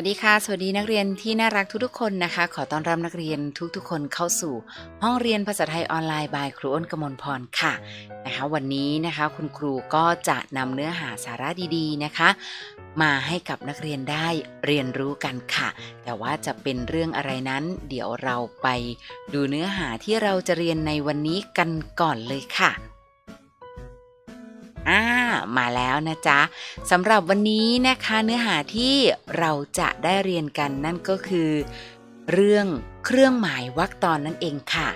วัสดีค่ะ สวัสดีนักเรียนที่น่ารักทุกๆคนนะคะ ขอต้อนรับนักเรียนทุกๆ คนเข้าสู่ ห้องเรียนภาษาไทยออนไลน์บายครูอ้นกมลพรค่ะนะคะ วันนี้นะคะคุณครูก็จะนำเนื้อหาสาระดีๆนะคะ มาให้กับนักเรียนได้เรียนรู้กันค่ะ แต่ว่าจะเป็นเรื่องอะไรนั้น เดี๋ยวเราไปดูเนื้อหาที่เราจะเรียนในวันนี้กันก่อนเลยค่ะ อ่ามาแล้วนะจ๊ะสำหรับวันนี้นะคะเนื้อหาที่เราจะได้เรียนกันนั่นก็คือ เรื่องเครื่องหมายวรรคตอนนั่นเองค่ะ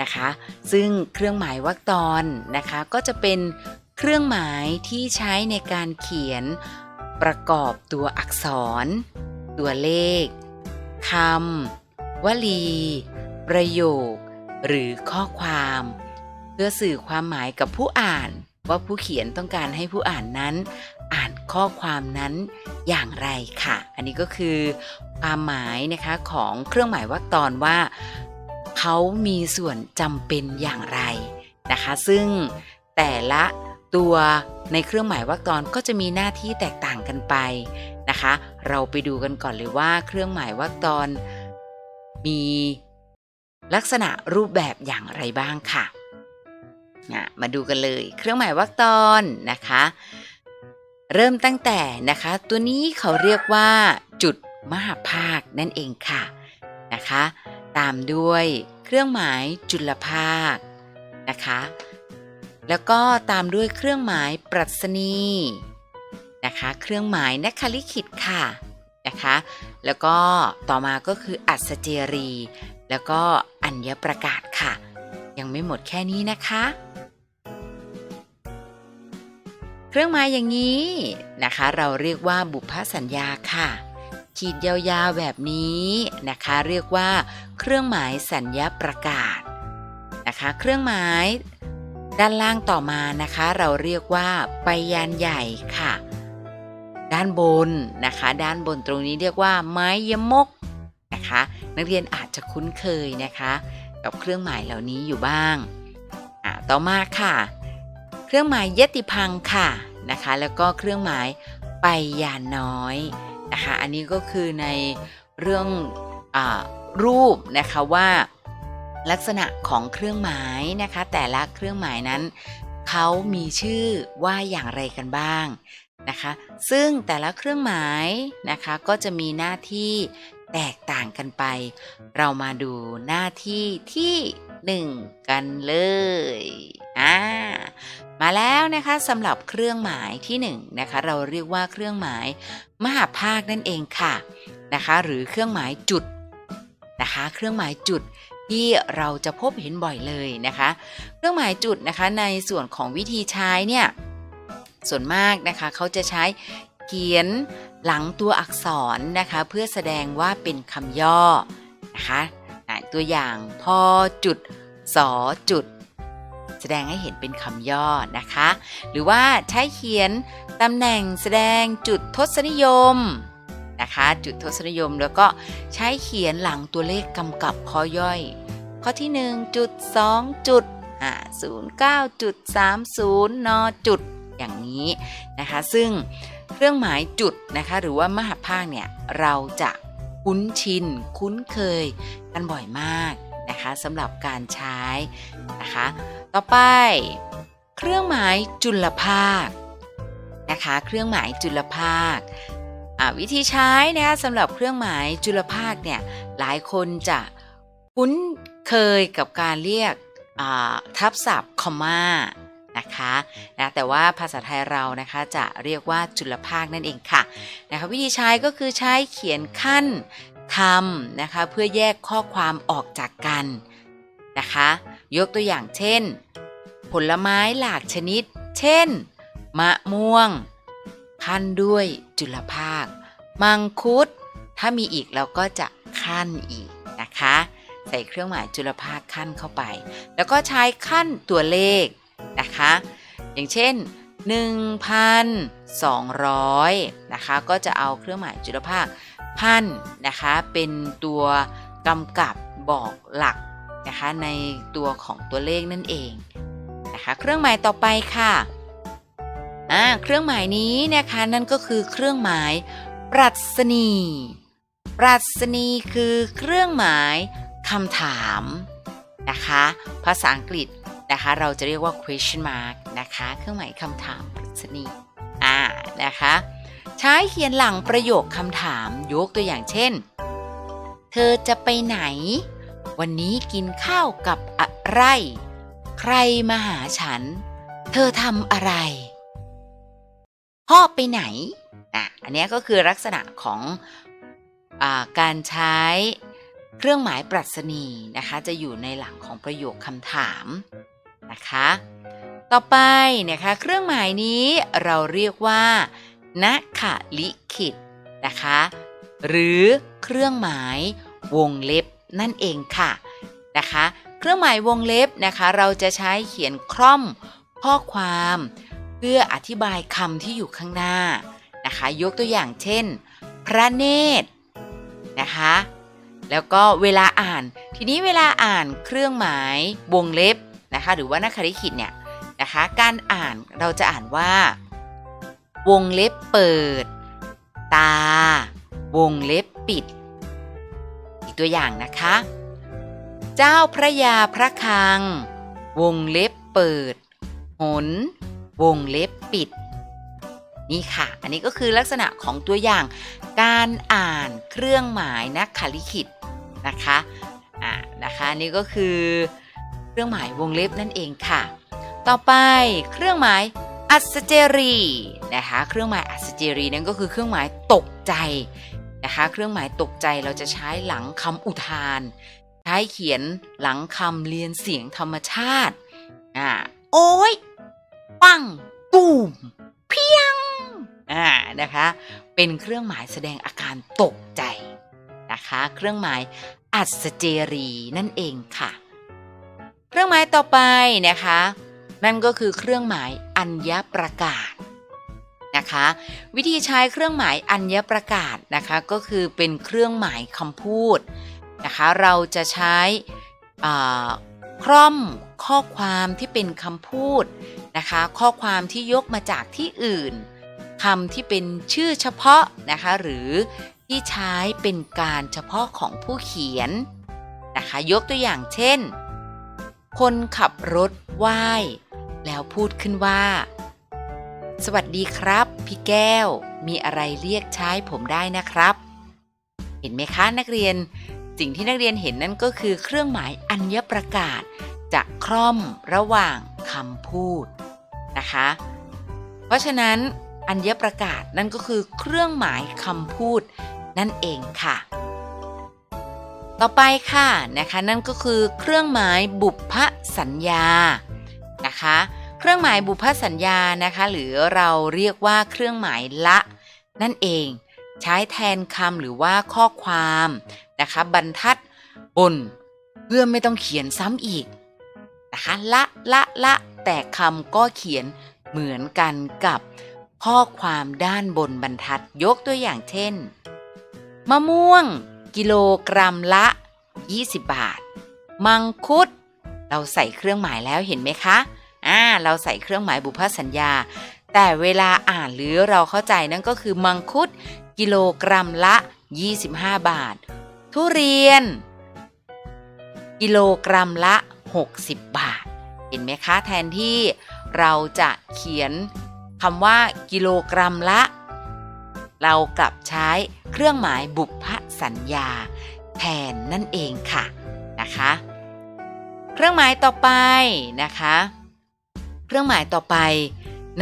นะคะ ซึ่งเครื่องหมายวรรคตอนนะคะก็จะเป็นเครื่องหมายที่ใช้ในการเขียนประกอบตัวอักษร ตัวเลขคำวลี ประโยค หรือข้อความ เพื่อสื่อความหมายกับผู้อ่าน ว่าผู้เขียนต้องการให้ผู้อ่านนั้น อ่านข้อความนั้นอย่างไรค่ะ อันนี้ก็คือความหมายนะคะของเครื่องหมายวรรคตอนว่าเขามีส่วนจำเป็นอย่างไรนะคะ ซึ่งแต่ละตัวในเครื่องหมายวรรคตอนก็จะมีหน้าที่แตกต่างกันไปนะคะ เราไปดูกันก่อนเลยว่าเครื่องหมายวรรคตอนมีลักษณะรูปแบบอย่างไรบ้างค่ะ นะมาดูกันเลย เครื่องหมายวรรคตอนนะคะ เริ่มตั้งแต่นะคะ ตัวนี้เขาเรียกว่า จุดมหาภาคนั่นเองค่ะนะคะ ตามด้วยเครื่องหมายจุลภาคนะคะ แล้วก็ตามด้วยเครื่องหมายปรัชนีนะคะ เครื่องหมายนักคลิขิตค่ะนะคะ แล้วก็ต่อมาก็คืออัศเจรี แล้วก็อัญญประกาศค่ะ ยังไม่หมดแค่นี้นะคะ เครื่องหมายอย่างนี้นะคะ เราเรียกว่าบุพสัญญาค่ะ ขีดยาวๆแบบนี้นะคะ เรียกว่า เครื่องหมายสัญญาประกาศนะคะ เครื่องหมายด้านล่างต่อมานะคะ เราเรียกว่าไปยานใหญ่ค่ะ ด้านบนนะคะ ด้านบนตรงนี้เรียกว่าไม้ยมกนะคะ นักเรียนอาจจะคุ้นเคยนะคะ กับเครื่องหมายเหล่านี้อยู่บ้างอ่าต่อมาค่ะ เครื่องหมายยติพังค่ะนะคะ แล้วก็เครื่องหมายไปยานน้อยนะคะ อันนี้ก็คือในเรื่องอรูปนะคะว่าลักษณะของเครื่องหมายนะคะ แต่ละเครื่องหมายนั้นเขามีชื่อว่าอย่างไรกันบ้างนะคะ ซึ่งแต่ละเครื่องหมายนะคะก็จะมีหน้าที่ แตกต่างกันไป เรามาดูหน้าที่ที่หนึ่งกันเลยอ่ามาแล้วนะคะสำหรับเครื่องหมายที่หนึ่งนะคะ เราเรียกว่าเครื่องหมาย มหาภาคนั่นเองค่ะนะคะ หรือเครื่องหมายจุดนะคะ เครื่องหมายจุดที่เราจะพบเห็นบ่อยเลยนะคะ เครื่องหมายจุดนะคะในส่วนของวิธีใช้เนี่ยส่วนมากนะคะเขาจะใช้ เขียนหลังตัวอักษรนะคะ เพื่อแสดงว่าเป็นคำย่อนะคะตัวอย่างพอจุดสอจุด แสดงให้เห็นเป็นคำย่อนะคะ หรือว่าใช้เขียนตำแหน่งแสดงจุดทศนิยมนะคะ จุดทศนิยมแล้วก็ใช้เขียนหลังตัวเลขกำกับข้อย่อย ข้อที่ 1 จุด 2 จุดอ่า09จุด30นจุดอย่างนี้นะคะ ซึ่ง เครื่องหมายจุดนะคะหรือว่ามหาภาคเนี่ยเราจะคุ้นชิน คุ้นเคยกันบ่อยมากนะคะสำหรับการใช้นะคะ ต่อไป เครื่องหมายจุลภาคนะคะ เครื่องหมายจุลภาคาวิธีใช้นะคะสำหรับเครื่องหมายจุลภาคเนี่ยหลายคนจะคุ้นเคยกับการเรียกทับศัพท์คอมมา นะคะนะแต่ว่าภาษาไทยเรานะคะจะเรียกว่าจุลภาคนั่นเองค่ะนะคะวิธีใช้ก็คือใช้เขียนขั้นคำนะคะเพื่อแยกข้อความออกจากกันนะคะยกตัวอย่างเช่น ผลไม้หลากชนิด เช่น มะม่วง ขั้นด้วยจุลภาค มังคุด ถ้ามีอีกเราก็จะขั้นอีกนะคะ ใส่เครื่องหมายจุลภาคขั้นเข้าไป แล้วก็ใช้ขั้นตัวเลข นะคะ อย่างเช่น 1,200 นะคะ ก็จะเอาเครื่องหมายจุลภาคพันนะคะ เป็นตัวกำกับบอกหลักนะคะในตัวของตัวเลขนั่นเองนะคะ เครื่องหมายต่อไปค่ะอ่าเครื่องหมายนี้นะคะนั่นก็คือเครื่องหมายปรัชนีปรัชนีคือเครื่องหมายคำถามนะคะ ภาษาอังกฤษ นะคะ เราจะเรียกว่า question mark นะคะ เครื่องหมายคำถามปรัชนีอ่านะคะ ใช้เขียนหลังประโยคคำถามยกตัวอย่างเช่น เธอจะไปไหน วันนี้กินข้าวกับอะไร ใครมาหาฉัน เธอทำอะไร พ่อไปไหนอะอันนี้ก็คือลักษณะของอการใช้เครื่องหมายปรัชนีนะคะ จะอยู่ในหลังของประโยคคำถาม นะคะ ต่อไปนะคะเครื่องหมายนี้เราเรียกว่านักขลิขิตนะคะ หรือเครื่องหมายวงเล็บนั่นเองค่ะนะคะ เครื่องหมายวงเล็บนะคะ เราจะใช้เขียนคล่อมข้อความ เพื่ออธิบายคำที่อยู่ข้างหน้านะคะ ยกตัวอย่างเช่น พระเนตรนะคะ แล้วก็เวลาอ่าน ทีนี้เวลาอ่านเครื่องหมายวงเล็บ นะคะ หรือว่านักคริขิตเนี่ยนะคะ การอ่านเราจะอ่านว่า วงเล็บเปิด ตา วงเล็บปิด อีกตัวอย่างนะคะ เจ้าพระยาพระคัง วงเล็บเปิด หน วงเล็บปิด นี่ค่ะ อันนี้ก็คือลักษณะของตัวอย่าง การอ่านเครื่องหมายนักคลิขิตนะคะ อ่า นะคะนนี่ก็คือ เครื่องหมายวงเล็บนั่นเองค่ะ ต่อไปเครื่องหมายอัศเจรีนะคะ เครื่องหมายอัศเจรีนั่นก็คือเครื่องหมายตกใจนะคะ เครื่องหมายตกใจเราจะใช้หลังคำอุทาน ใช้เขียนหลังคำเรียนเสียงธรรมชาติอ่าโอ้ยปังตูมเพียงอ่านะคะ เป็นเครื่องหมายแสดงอาการตกใจนะคะ เครื่องหมายอัศเจรีนั่นเองค่ะ เครื่องหมายต่อไปนะคะ นั่นก็คือเครื่องหมายอัญญประกาศนะคะ วิธีใช้เครื่องหมายอัญญประกาศนะคะก็คือเป็นเครื่องหมายคำพูดนะคะเราจะใช้อ่าคร่อมข้อความที่เป็นคำพูดนะคะ ข้อความที่ยกมาจากที่อื่นคำที่เป็นชื่อเฉพาะนะคะหรือที่ใช้เป็นการเฉพาะของผู้เขียนนะคะ ยกตัวอย่างเช่น คนขับรถไหว้ แล้วพูดขึ้นว่า สวัสดีครับ พี่แก้ว มีอะไรเรียกใช้ผมได้นะครับ เห็นไหมคะนักเรียน สิ่งที่นักเรียนเห็นนั่นก็คือเครื่องหมายอัญญประกาศจะคล่อมระหว่างคำพูดนะคะ เพราะฉะนั้นอัญญประกาศนั่นก็คือเครื่องหมายคำพูดนั่นเองค่ะ ต่อไปค่ะนะคะนั่นก็คือเครื่องหมายบุพสัญญานะคะ เครื่องหมายบุพสัญญานะคะ หรือเราเรียกว่าเครื่องหมายละ นั่นเอง ใช้แทนคำหรือว่าข้อความนะคะ บรรทัดบนเพื่อไม่ต้องเขียนซ้ำอีกนะคะละละละแต่คำก็เขียนเหมือนกันกับข้อความด้านบนบรรทัดยกตัวอย่างเช่น มะม่วง กิโลกรัมละ 20 บาท มังคุด เราใส่เครื่องหมายแล้วเห็นไหมคะอ่าเราใส่เครื่องหมายบุพสัญญา แต่เวลาอ่านหรือเราเข้าใจนั่นก็คือมังคุด กิโลกรัมละ 25 บาท ทุเรียน กิโลกรัมละ 60 บาท เห็นไหมคะ แทนที่เราจะเขียนคำว่า กิโลกรัมละ เรากลับใช้เครื่องหมายบุพ สัญญา แทนนั่นเองค่ะนะคะ เครื่องหมายต่อไปนะคะ เครื่องหมายต่อไป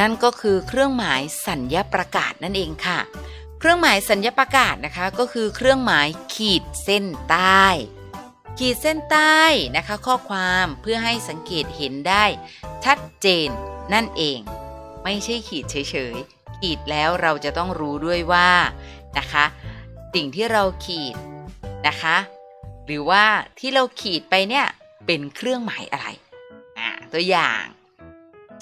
นั่นก็คือเครื่องหมายสัญญาประกาศนั่นเองค่ะ เครื่องหมายสัญญาประกาศนะคะก็คือเครื่องหมายขีดเส้นใต้ขีดเส้นใต้นะคะข้อความเพื่อให้สังเกตเห็นได้ ชัดเจนนั่นเอง ไม่ใช่ขีดเฉยๆขีดแล้วเราจะต้องรู้ด้วยว่านะคะ สิ่งที่เราขีดนะคะ หรือว่าที่เราขีดไปเนี่ยเป็นเครื่องหมายอะไรอ่าตัวอย่าง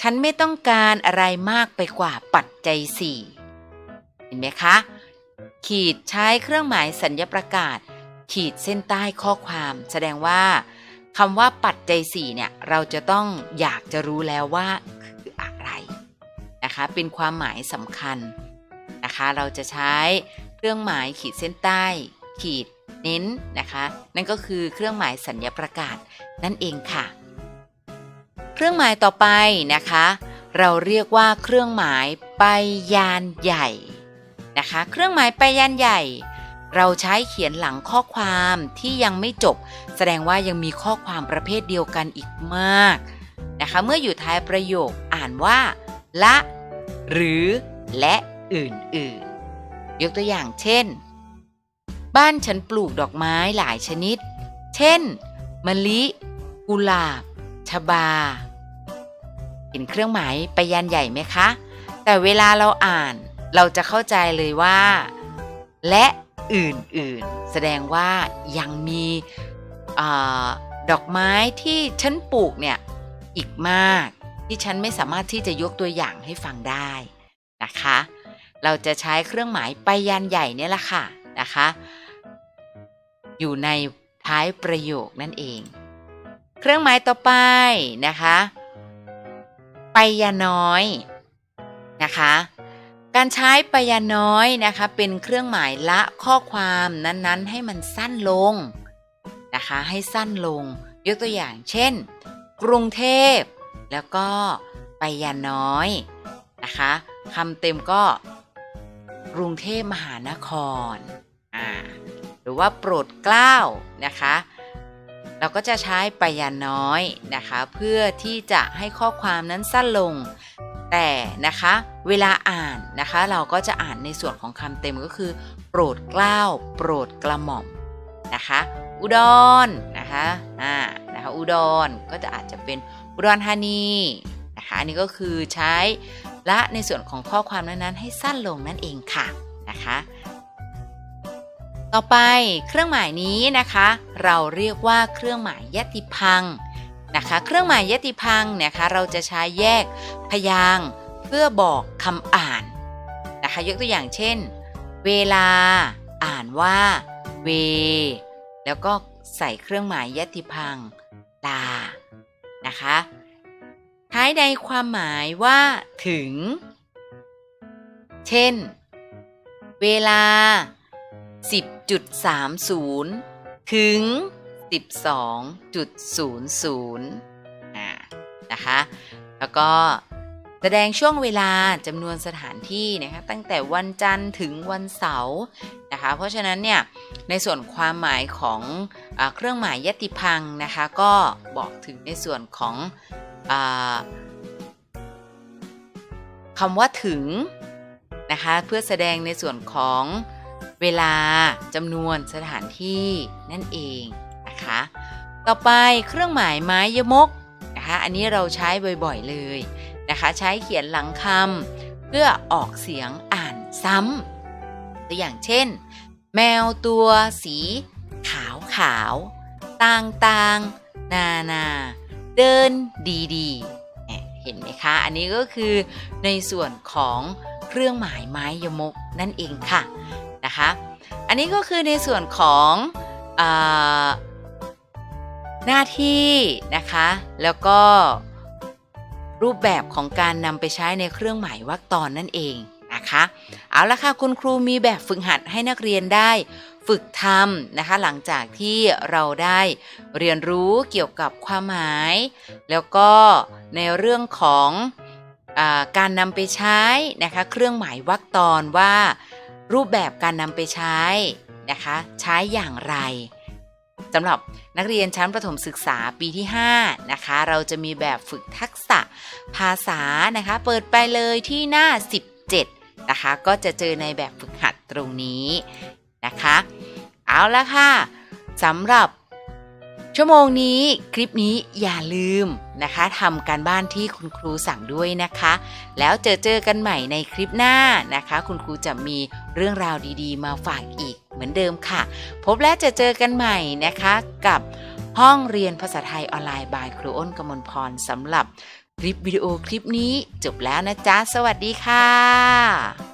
ฉันไม่ต้องการอะไรมากไปกว่าปัจจัยสี่เห็นไหมคะ ขีดใช้เครื่องหมายสัญญาประกาศ ขีดเส้นใต้ข้อความ แสดงว่าคำว่าปัจจัยสี่เนี่ยเราจะต้องอยากจะรู้แล้วว่าคืออะไรนะคะเป็นความหมายสำคัญนะคะ เราจะใช้ ครื่องหมายขีดเส้นใต้ ขีดเน้นนะคะ นั่นก็คือเครื่องหมายสัญญประกาศนั่นเองค่ะ เครื่องหมายต่อไปนะคะ เราเรียกว่าเครื่องหมายไปยานใหญ่นะคะ เครื่องหมายไปยานใหญ่ เราใช้เขียนหลังข้อความที่ยังไม่จบ แสดงว่ายังมีข้อความประเภทเดียวกันอีกมากนะคะ เมื่ออยู่ท้ายประโยคอ่านว่า ละ หรือ และอื่นๆ ยกตัวอย่างเช่น บ้านฉันปลูกดอกไม้หลายชนิด เช่น มะลิ กุหลาบ ชบา เห็นเครื่องหมายไปยันใหญ่ไหมคะ แต่เวลาเราอ่านเราจะเข้าใจเลยว่า และอื่นๆ แสดงว่ายังมีอดอกไม้ที่ฉันปลูกเนี่ยอีกมาก ที่ฉันไม่สามารถที่จะยกตัวอย่างให้ฟังได้นะคะ เราจะใช้เครื่องหมายไปยันใหญ่เนี่ยแหละค่ะนะคะ อยู่ในท้ายประโยคนั่นเอง เครื่องหมายต่อไปนะคะ ไปยาน้อยนะคะ การใช้ไปยาน้อยนะคะ เป็นเครื่องหมายละข้อความนั้นๆ ให้มันสั้นลงนะคะ ให้สั้นลง ยกตัวอย่างเช่น กรุงเทพ แล้วก็ไปยาน้อยนะคะคำเต็มก็ กรุงเทพมหานคร อ่า หรือว่าโปรดเกล้านะคะ เราก็จะใช้ปยาน้อยนะคะ เพื่อที่จะให้ข้อความนั้นสั้นลง แต่นะคะเวลาอ่านนะคะ เราก็จะอ่านในส่วนของคำเต็มก็คือ โปรดเกล้า โปรดกระหม่อมนะคะ อุดรนะคะ อ่า นะคะ อุดรก็จะอาจจะเป็นอุดรธานีนะคะ อันนี้ก็คือใช้ และในส่วนของข้อความนั้นๆ ให้สั้นลงนั่นเองค่ะนะคะ ต่อไปเครื่องหมายนี้นะคะ เราเรียกว่าเครื่องหมายยติพังนะคะ เครื่องหมายยติพังค์นะคะเราจะใช้แยกพยางค์เพื่อบอกคำอ่านนะคะ ยกตัวอย่างเช่น เวลา อ่านว่า เว แล้วก็ใส่เครื่องหมายยติพังลานะคะ ท้ายในความหมายว่า ถึง เช่น เวลา 10.30 ถึง 12.00อ่านะคะ แล้วก็ แสดงช่วงเวลาจำนวนสถานที่นะคะตั้งแต่วันจันทร์ถึงวันเสาร์นะคะเพราะฉะนั้นเนี่ยในส่วนความหมายของอเครื่องหมายยติพังนะคะก็บอกถึงในส่วนของอคำว่าถึงนะคะเพื่อแสดงในส่วนของเวลาจำนวนสถานที่นั่นเองนะคะต่อไปเครื่องหมายไม้ยมกนะคะอันนี้เราใช้บ่อยๆเลย นะคะ ใช้เขียนหลังคำเพื่อออกเสียงอ่านซ้ำตัวอย่างเช่น แมวตัวสีขาวขาวต่างต่างนานาเดินดีๆเห็นไหมคะ อันนี้ก็คือในส่วนของเครื่องหมายไม้ยมกนั่นเองค่ะนะคะ อันนี้ก็คือในส่วนของอหน้าที่นะคะ แล้วก็ รูปแบบของการนำไปใช้ในเครื่องหมายวรรคตอนนั่นเองนะคะเอาละค่ะคุณครูมีแบบฝึกหัดให้นักเรียนได้ฝึกทำนะคะหลังจากที่เราได้เรียนรู้เกี่ยวกับความหมาย แล้วก็ในเรื่องของอการนำไปใช้นะคะเครื่องหมายวรรคตอนว่ารูปแบบการนำไปใช้นะคะใช้อย่างไรสำหรับนักเรียนชั้นประถมศึกษาปีที่ 5 นะคะ เราจะมีแบบฝึกทักะภาษานะคะ เปิดไปเลยที่หน้า 17 นะคะ ก็จะเจอในแบบฝึกหัดตรงนี้นะคะ เอาละค่ะสำหรับชั่วโมงนี้คลิปนี้อย่าลืมนะคะทำการบ้านที่คุณครูสั่งด้วยนะคะ แล้วเจอเจอกันใหม่ในคลิปหน้านะคะ คุณครูจะมีเรื่องราวดีๆ มาฝากอีกเหมือนเดิมค่ะ พบและจะเจอกันใหม่นะคะกับห้องเรียนภาษาไทยออนไลน์บายครูอ้นกมลพรสำหรับ ลิปวิดีโอคลิปนี้จบแล้วนะจ๊ะ สวัสดีค่ะ